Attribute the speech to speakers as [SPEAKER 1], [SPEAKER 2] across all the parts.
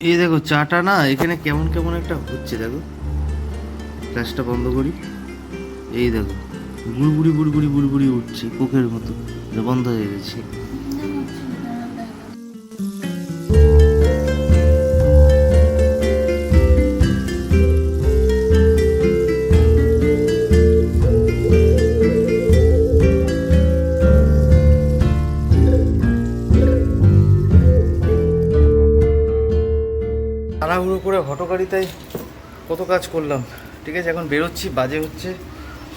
[SPEAKER 1] এই দেখো চাটা না এখানে কেমন কেমন একটা হচ্ছে, দেখো। গ্যাসটা বন্ধ করি। এই দেখো গুড়গুড়ি গুড়গুড়ি গুড়গুড়ি উঠছে কোকের মতো। বন্ধ হয়ে গেছে। করে হটকারিতায় কত কাজ করলাম। ঠিক আছে, এখন বেরোচ্ছি, বাজে হচ্ছে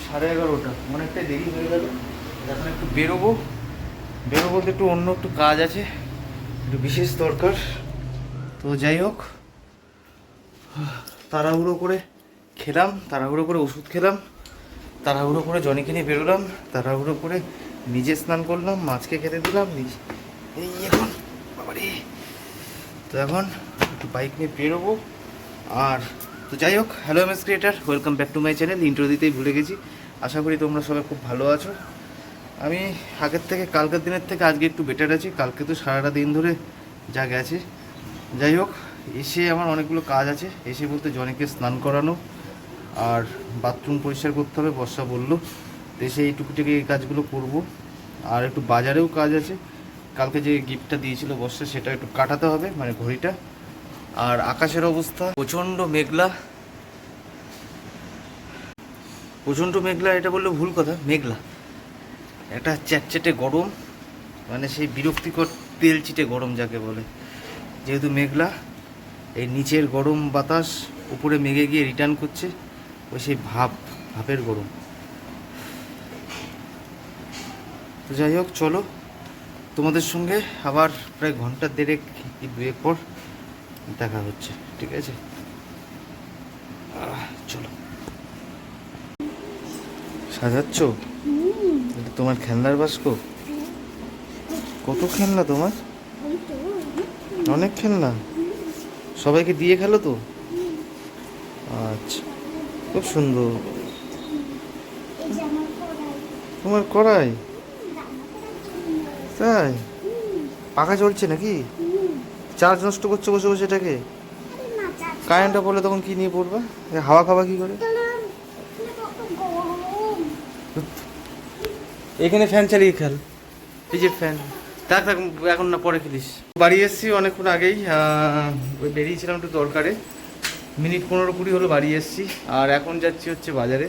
[SPEAKER 1] সাড়ে এগারোটা। অনেকটাই দেরি হয়ে গেল। এখন একটু বেরোবো। বেরোবো বলতে একটু অন্য একটু কাজ আছে, একটু বিশেষ দরকার। তো যাই হোক, তাড়াহুড়ো করে খেলাম, তাড়াহুড়ো করে ওষুধ খেলাম, তাড়াহুড়ো করে জনিকে নিয়ে বেরোলাম, তাড়াহুড়ো করে নিজে স্নান করলাম, মাছকে খেতে দিলাম এই এখন, বাবারে। তো এখন একটু বাইক নিয়ে বেরোবো। আর তো যাই হোক hello M S creator welcome back to my channel intro দিতেই ভুলে গেছি। আশা করি তোমরা সবাই খুব ভালো আছো। আমি আগের থেকে, কালকের দিনের থেকে আজকে একটু বেটার আছি। কালকে তো সারাটা দিন ধরে যা গেছে। যাই হোক, এসে আমার অনেকগুলো কাজ আছে। এসে বলতে জনিকে স্নান করানো আর বাথরুম পরিষ্কার করতে হবে, বর্ষা বলল। তো এসে এই টুকিটাকি এই কাজগুলো করব। আর একটু বাজারেও কাজ আছে। কালকে যে গিফটটা দিয়েছিল বর্ষা, সেটা একটু কাটাতে হবে মানে ঘড়িটা। আর আকাশের অবস্থা প্রচণ্ড মেঘলা। প্রচণ্ড মেঘলা, এটা বললে ভুল কথা, মেঘলা। একটা চ্যাটচ্যাটে গরম মানে সেই বিরক্তিকর তেল চিটে গরম যাকে বলে। যেহেতু মেঘলা, এই নিচের গরম বাতাস উপরে মেঘে গিয়ে রিটার্ন করছে, ওই সেই ভাব, ভাবের গরম। তো যাই হোক, চলো। তোমাদের সঙ্গে আবার প্রায় ঘণ্টা দেড়েক, কি দুয়েক পর দেখা হচ্ছে, ঠিক আছে? চলো। সাজাচ্ছ? এটা তোমার খেলনার বাস্ক? কত খেলনা তোমার? অনেক খেলনা। সবাইকে দিয়ে খেলো তো? আচ্ছা খুব সুন্দর। তোমার কড়াই? তাই? পাখা চলছে নাকি? চার্জ নষ্ট করছে বসে বসে এটাকে? কারেন্টটা পড়লে তখন কি নিয়ে পড়বে? হাওয়া খাওয়া কি করে? এখানে ফ্যান চালিয়ে খেল। এই যে ফ্যান। থাক থাক এখন না পরে খেলিস। বাড়ি এসেছি অনেকক্ষণ আগেই ওই বেরিয়েছিলাম একটু দরকারে। মিনিট পনেরো কুড়ি হলো বাড়ি এসেছি আর এখন যাচ্ছি হচ্ছে বাজারে।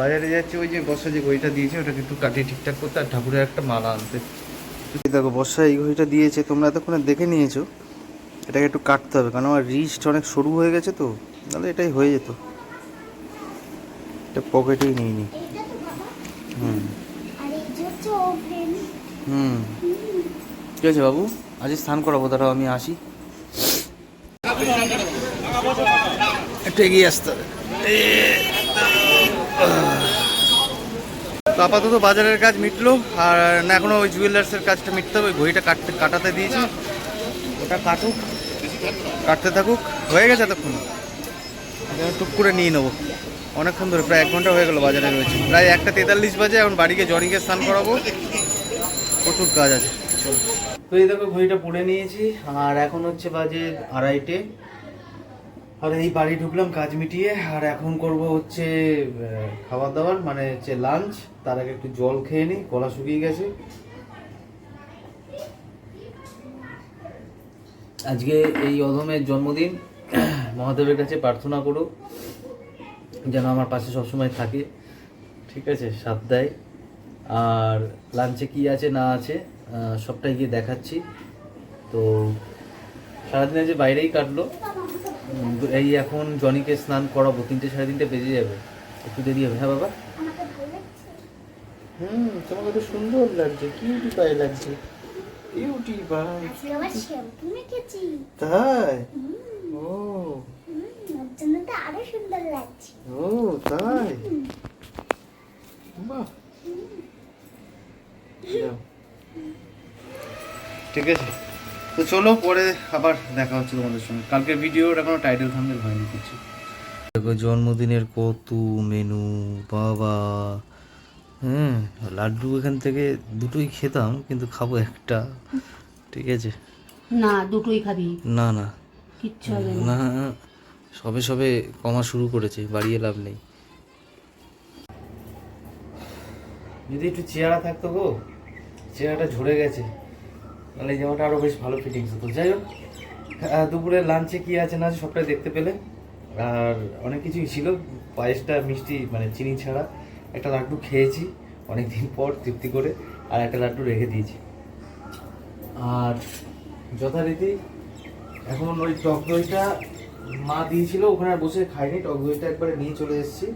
[SPEAKER 1] বাজারে যাচ্ছি ওই যে বর্ষা যে ঘড়িটা দিয়েছে ওটাকে একটু কাটিয়ে ঠিকঠাক করতে আর ঠাকুরের একটা মালা আনতে। দেখো বর্ষা এই ঘড়িটা দিয়েছে তোমরা এতক্ষণে দেখে নিয়েছো। এটাকে একটু কাটতে হবে, কারণ আমার রিস্ট অনেক সরু হয়ে গেছে তো তাহলে এটাই হয়ে যেত। এটা পকেটেই নিয়ে নি। হুম। হুম। ঠিক আছে বাবু, আজ স্নান করাবো, দাঁড়াও আমি আসি। একটু এগিয়ে আসতে হবে। তো আপাতত বাজারের কাজ মিটলো, আর না এখনও ওই জুয়েলার্সের কাজটা মিটতে হবে, ঘড়িটা কাটতে কাটাতে দিয়েছি। ওটা কাটুক। কাটতে থাকুক। হয়ে গেছে এতক্ষণ। টুক করে নিয়ে নেব। অনেকক্ষণ ধরে, প্রায় এক ঘণ্টা হয়ে গেল বাজারে রয়েছে। প্রায় একটা তেতাল্লিশ বাজে, এখন বাড়িকে জনিকে স্নান করাবো। প্রচুর কাজ আছে। তো এই দেখো, ঘড়িটা পরে নিয়েছি, আর এখন হচ্ছে বাজে আড়াইটে। আর এই বাড়ি ঢুকলাম কাজ মিটিয়ে, আর এখন করব হচ্ছে খাবার দাবার মানে হচ্ছে লাঞ্চ তার আগে একটু জল খেয়ে নিই গলা শুকিয়ে গেছে। আজকে এই অধমের জন্মদিন মহাদেবের কাছে প্রার্থনা করো যেন আমার পাশে সবসময় থাকে। ঠিক আছে সাথ দেয়। আর লাঞ্চে কি আছে না আছে সবটাই গিয়ে দেখাচ্ছি। তো সারাদিন আজ বাইরেই কাটলো এই এখন জনিকে স্নান করাবো তিনটে সাড়ে তিনটে বেজে যাবে। একটু দেরি হবে হ্যাঁ বাবা? হুম তোমাকে তো সুন্দর লাগছে কিউটি পায়ে লাগছে। তাই? ও।
[SPEAKER 2] আরও সুন্দর লাগছে।
[SPEAKER 1] ও তাই? বাহ। ঠিক আছে। তো চলো পরে আবার দেখা হচ্ছে তোমাদের সঙ্গে। কালকের ভিডিওর এখনও টাইটেল থাম্বনেল হয়নি কিছু। দেখো জন্মদিনের কত মেনু বাবা। হ্যাঁ লাড্ডু এখান থেকে দুটোই খেতাম কিন্তু খাব একটা। ঠিক আছে?
[SPEAKER 3] না দুটোই খাবি।
[SPEAKER 1] না না।
[SPEAKER 2] কিচ্ছু হবে না।
[SPEAKER 1] সবে সবে কমা শুরু করেছে বাড়িয়ে লাভ নেই। যদি একটু চেহারা থাকতো গো চেহারাটা ঝরে গেছে মানে এই জামাটা আরও বেশ ভালো ফিটিংস হতো। যাই হোক দুপুরে লাঞ্চে কি আছে না সবটাই দেখতে পেলে। আর অনেক কিছুই ছিল পায়েসটা মিষ্টি মানে চিনি ছাড়া। একটা লাড্ডু খেয়েছি অনেক দিন পর, তৃপ্তি করে, আর একটা লাড্ডু রেখে দিয়েছি। আর যথারীতি এখন ওই টক দইটা মা দিয়েছিল, ওখানে আর বসে খাইনি, টক দইটা একবারে নিয়ে চলে এসেছি।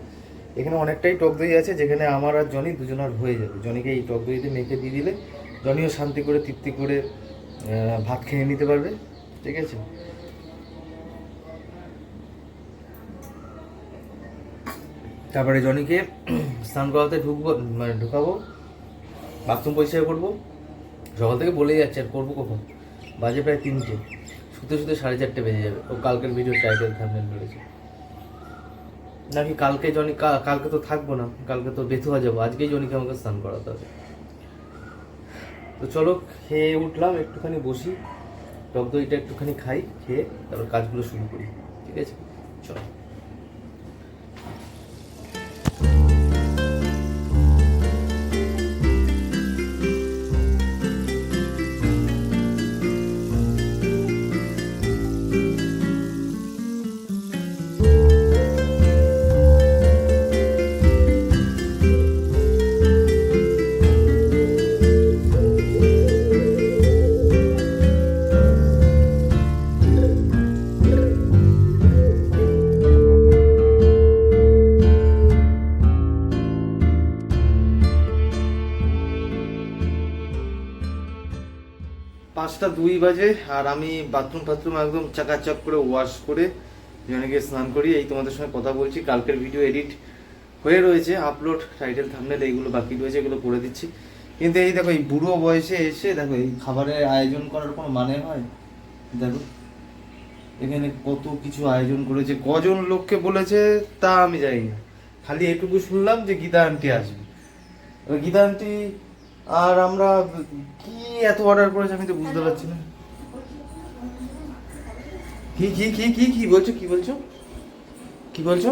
[SPEAKER 1] এখানে অনেকটাই টক দই আছে, যেখানে আমার আর জনি দুজনের হয়ে যাবে। জনিকে এই টক দইতে মেখে দিয়ে দিলে, জনিও শান্তি করে, তৃপ্তি করে ভাত খেয়ে নিতে পারবে, ঠিক আছে? তারপরে জনিকে স্নান করাতে ঢুকবো মানে ঢুকাবো বাথরুম পরিষ্কার করব, সকাল থেকে বলেই যাচ্ছে, আর করব কখন? বাজে প্রায় তিনটে। শুতে শুতে সাড়ে চারটে বেজে যাবে। ও কালকের ভিডিও টাইটেল থামনেল রয়েছে নাকি কালকে জনি কালকে তো থাকব না, কালকে তো বেথুয়া যাব, আজকেই জনিকে আমাকে স্নান করাতে হবে। তো চলো, খেয়ে উঠলাম, একটুখানি বসি, টক দইটা একটুখানি খাই, খেয়ে তারপর কাজগুলো শুরু করি, ঠিক আছে? চলো। পাঁচটা দুই বাজে, আর আমি বাথরুম ফাথরুম একদম চাকাচাক করে ওয়াশ করে জনকে স্নান করি। এই তোমাদের সঙ্গে কথা বলছি, কালকের ভিডিও এডিট হয়ে রয়েছে আপলোড টাইটেল থামনেল এইগুলো বাকি রয়েছে, এগুলো করে দিচ্ছি। কিন্তু এই দেখো, এই বুড়ো বয়সে এসে দেখো, এই খাবারের আয়োজন করার কোনো মানে হয়? দেখো, এখানে কত কিছু আয়োজন করেছে, কজন লোককে বলেছে তা আমি জানি না। খালি এটুকু শুনলাম যে গীতা আন্টি আসবে। গীতা আন্টি আর আমরা কি এত অর্ডার করেছে আমি তো বুঝতে পারছি না। কি কি কি কি কি বলছো কি বলছো? কি বলছো?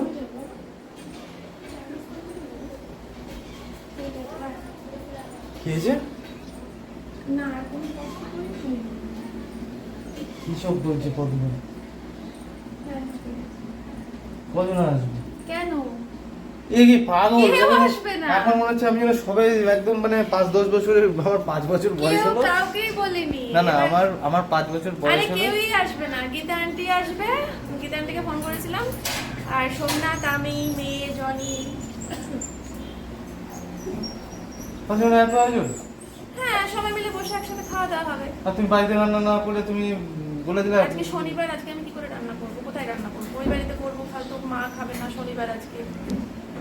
[SPEAKER 1] কি হয়েছে? কি সব বলছে কতজন? কজন আসবে?
[SPEAKER 3] কেন?
[SPEAKER 1] এ কি পাগল? এখন-
[SPEAKER 3] আসবে না।
[SPEAKER 1] এখন মনে হচ্ছে আমি সবে একদম মানে পাঁচ দশ বছরের আমার পাঁচ বছর বয়স হলো।
[SPEAKER 3] কাউকেই বলিনি।
[SPEAKER 1] না না আমার আমার পাঁচ বছর বয়স হলো।
[SPEAKER 3] কেউই আসবে না। গীতা আন্টি আসবে। গীতা আন্টিকে ফোন করেছিলাম। আর সোমনাথ আমি মেয়ে জনি। হ্যাঁ সবাই মিলে বসে একসাথে খাওয়া দাওয়া হবে।
[SPEAKER 1] আর তুমি বাড়িতে রান্না না করে তুমি বলে দিলে
[SPEAKER 3] আজকে শনিবার আজকে আমি কি করে রান্না করব? কোথায় রান্না করব? ওই বাড়িতে করব ফালতু মা খাবে না শনিবার আজকে।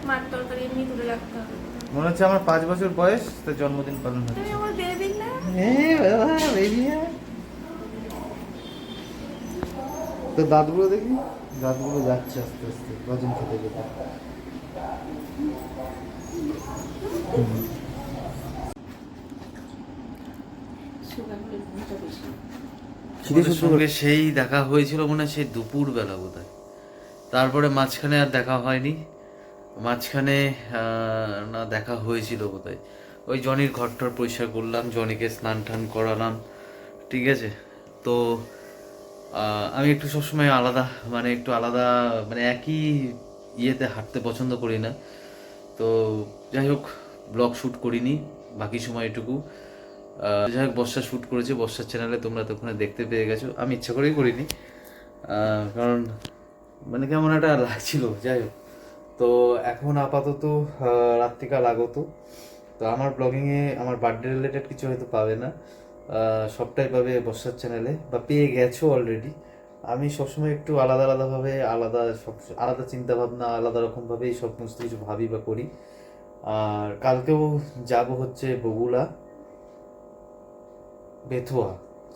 [SPEAKER 3] মার তরকারি এমনি তুলে রাখতে হবে।
[SPEAKER 1] মনে হচ্ছে আমার পাঁচ বছর বয়স তো জন্মদিন পালন হচ্ছে।
[SPEAKER 3] আমার বেবি না
[SPEAKER 1] এ বাবা, baby হ্যাঁ। তো দাঁতগুলো দেখি। দাঁতগুলো যাচ্ছে আস্তে আস্তে গজন খেতে খেতে।
[SPEAKER 4] সঙ্গে সেই দেখা হয়েছিল মনে হয় সেই দুপুর বেলা বোধ তারপরে মাঝখানে আর দেখা হয়নি। মাঝখানে না দেখা হয়েছিল বোধ ওই জনির ঘরটর পরিষ্কার করলাম জনিকে স্নান টান করালাম ঠিক আছে? তো আমি একটু সবসময় আলাদা মানে একটু আলাদা মানে একই ইয়েতে হাঁটতে পছন্দ করি না। তো যাই হোক ব্লগ শ্যুট করিনি বাকি সময়টুকু। আহ, যাই হোক বর্ষা শ্যুট করেছে বর্ষার চ্যানেলে তোমরা তো ওখানে দেখতে পেয়ে গেছো। আমি ইচ্ছা করেই করিনি কারণ মানে কেমন একটা লাগছিল যাই হোক। তো এখন আপাতত রাত্রিকাল আগত। তো আমার ব্লগিংয়ে আমার বার্থডে রিলেটেড কিছু হয়তো পাবে না। সবটাই পাবে বর্ষার চ্যানেলে বা পেয়ে গেছো অলরেডি আমি সবসময় একটু আলাদা আলাদাভাবে, আলাদা সব, আলাদা চিন্তাভাবনা, আলাদা রকমভাবেই সব সমস্ত কিছু ভাবি বা করি। আর কালকেও যাব হচ্ছে বগুড়া। বেথুয়া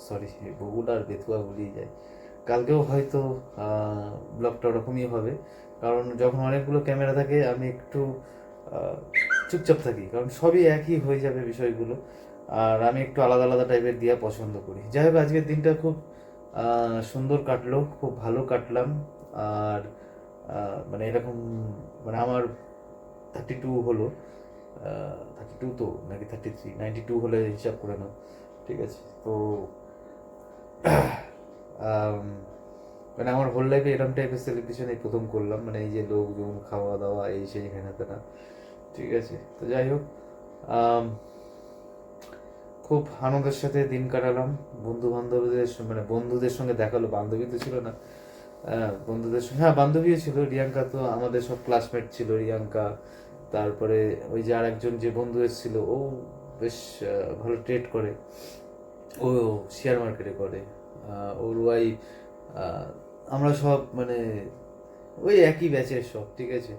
[SPEAKER 4] সরি বগুড়া আর বেথুয়া ভুলিয়ে যায়। কালকেও হয়তো ব্লগটা ওরকমই হবে। কারণ যখন অনেকগুলো ক্যামেরা থাকে, আমি একটু চুপচাপ থাকি। কারণ সবই একই হয়ে যাবে বিষয়গুলো। আর আমি একটু আলাদা আলাদা টাইপের দিয়া পছন্দ করি। যাই হোক, আজকের দিনটা খুব
[SPEAKER 1] সুন্দর কাটলো, খুব ভালো কাটলাম। আর মানে এরকম মানে আমার থার্টি টু হলো। থার্টি টু তো, নাকি থার্টি থ্রি নাইনটি টু হলে হিসাব করে নাও। ঠিক আছে? তো মানে আমার হোল লাইফে এরকম টাইপের সেলিব্রেশন এই প্রথম করলাম মানে এই যে লোকজন খাওয়া দাওয়া এই সেই হেনা তেনা ঠিক আছে? তো যাই হোক খুব আনন্দের সাথে দিন কাটালাম। বন্ধু বান্ধবদের মানে বন্ধুদের সঙ্গে দেখাল বান্ধবী তো ছিল না। বন্ধুদের সঙ্গে হ্যাঁ বান্ধবীও ছিল, রিয়াঙ্কা তো আমাদের সব ক্লাসমেট ছিল, রিয়াঙ্কা। তারপরে ওই যে আর একজন যে বন্ধু এসেছিল, ও বেশ ভালো ট্রেড করে। ও শেয়ার মার্কেটে করে। ওর ওয়াইফ আমরা সব মানে ওই একই ব্যাচের সব, ঠিক আছে?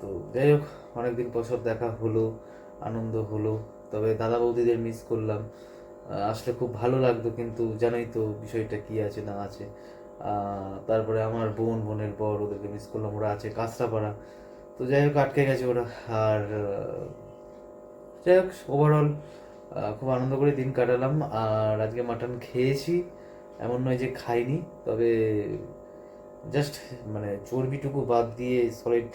[SPEAKER 1] তো যাই হোক, অনেকদিন পর সব দেখা হলো, আনন্দ হলো, তবে দাদা বৌদিদের মিস করলাম আসলে খুব ভালো লাগতো, কিন্তু জানোই তো বিষয়টা কি আছে না আছে। তারপরে আমার বোন, বোনের পর ওদেরকে মিস করলাম, ওরা আছে কাঁচরাপাড়া। তো যাই হোক, আটকে গেছে ওরা, আর যাই হোক ওভারঅল খুব আনন্দ করে দিন কাটালাম, আর আজকে মাটন খেয়েছি। এমন নয় যে খাইনি, তবে জাস্ট মানে চর্বিটুকু বাদ দিয়ে সলিড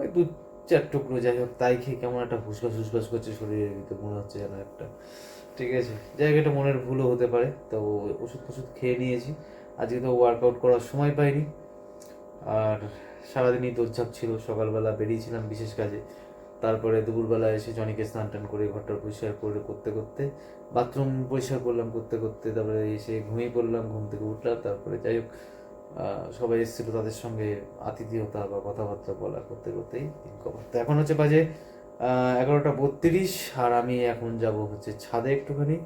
[SPEAKER 1] ওই দু চার টুকরো যাই হোক, তাই খেয়ে কেমন একটা ফুসকাস ফুসকাস করছে শরীরের ভিতরে, মনে হচ্ছে যেন একটা, ঠিক আছে? যাই হোক মনের ভুলও হতে পারে, তো ওষুধ ফষুধ খেয়ে নিয়েছি। আজকে তো ওয়ার্কআউট করার সময় পাইনি, আর সারাদিনই দৌড়ঝাঁপ ছিল, সকালবেলা বেরিয়েছিলাম বিশেষ কাজে। তারপরে দুপুরবেলা এসে জনিকে স্নান টান করে ঘরটা পরিষ্কার করে করতে করতে, বাথরুম পরিষ্কার করলাম করতে করতে, তারপরে এসে ঘুমিয়ে পড়লাম, ঘুম থেকে উঠলাম, তারপরে যাই হোক সবাই এসেছিল তাদের সঙ্গে আতিথেয়তা বা কথাবার্তা বলা করতে করতেই দিন কভার তো এখন হচ্ছে বাজে এগারোটা বত্রিশ, আর আমি এখন যাব হচ্ছে ছাদে একটুখানি।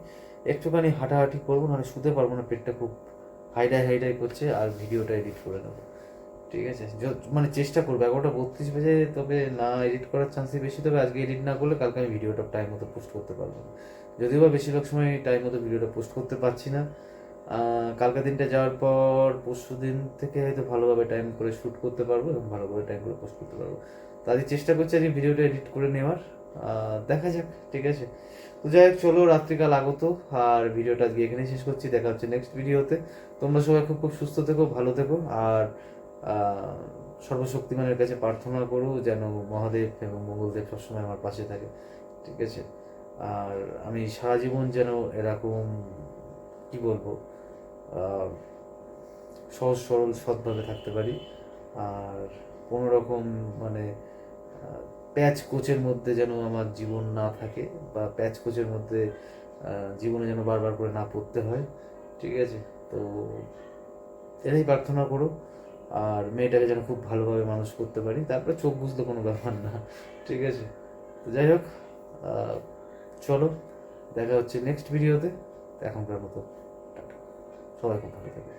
[SPEAKER 1] একটুখানি হাঁটাহাঁটি করব, নাহলে শুতে পারব না, পেটটা খুব হাইডাই হাইডাই করছে, আর ভিডিওটা এডিট করে নেব। ঠিক আছে? মানে চেষ্টা করব। এগারোটা বত্রিশ বাজে তবে না এডিট করার চান্সই বেশি, তবে আজকে এডিট না করলে কালকে আমি ভিডিওটা টাইম মতো পোস্ট করতে পারব না। যদিও বা বেশিরভাগ সময় টাইম মতো ভিডিওটা পোস্ট করতে পারছি না। কালকে দিনটা যাওয়ার পর পরশু দিন থেকে হয়তো ভালোভাবে টাইম করে শ্যুট করতে পারব এবং ভালোভাবে টাইম করে পোস্ট করতে পারব। তাদের চেষ্টা করছি আজকে ভিডিওটা এডিট করে নেওয়ার। দেখা যাক, ঠিক আছে? তো যাই হোক, চলো, রাত্রিকাল আগত। আর ভিডিওটা আজকে এখানেই শেষ করছি। দেখা হচ্ছে নেক্সট ভিডিওতে তোমরা সবাই খুব খুব সুস্থ থেকো, ভালো থেকো। আর সর্বশক্তিমানের কাছে প্রার্থনা করো যেন মহাদেব এবং মঙ্গলদেব সবসময় আমার পাশে থাকে, ঠিক আছে? আর আমি সারা জীবন যেন এরকম, কি বলব সহজ সরল সৎভাবে থাকতে পারি। আর কোনো রকম মানে প্যাচ কোচের মধ্যে যেন আমার জীবন না থাকে বা প্যাচ কোচের মধ্যে জীবনে যেন বারবার করে না পড়তে হয়, ঠিক আছে? তো এটাই প্রার্থনা করো। আর মেয়েটাকে যেন খুব ভালোভাবে মানুষ করতে পারি। তারপরে চোখ বুঝতে কোনো ব্যাপার না, ঠিক আছে? তো যাই হোক চলো, দেখা হচ্ছে নেক্সট ভিডিওতে এখনকার মতো সবাই খুব ভালো থাকবে।